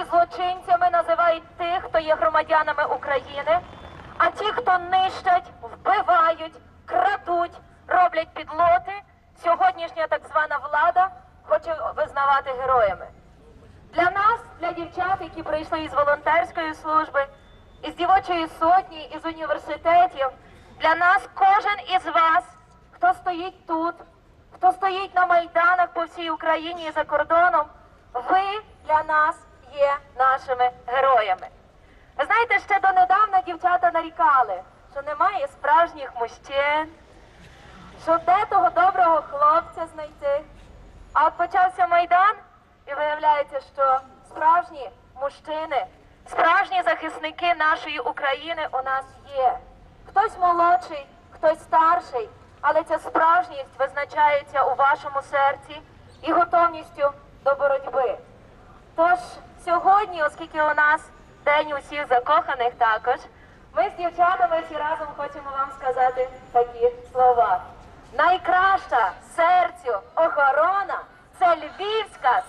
і злочинцями називають тих, хто є громадянами України, а ті, хто нищать, вбивають, крадуть, роблять підлоти, сьогоднішня так звана влада хоче визнавати героями. Для нас, для дівчат, які прийшли із волонтерської служби, із дівочої сотні, із університетів, для нас кожен із вас, хто стоїть тут, хто стоїть на майданах по всій Україні і за кордоном, ви для нас нашими героями. Знаєте, ще донедавна дівчата нарікали, що немає справжніх мужчин, що де того доброго хлопця знайти. А от почався майдан, і виявляється, що справжні мужчини, справжні захисники нашої України у нас є. Хтось молодший, хтось старший, але ця справжність визначається у вашому серці і готовністю до боротьби. Сьогодні, оскільки у нас день усіх закоханих також, ми з дівчатами всі разом хочемо вам сказати такі слова. Найкраща серцю охорона це львівська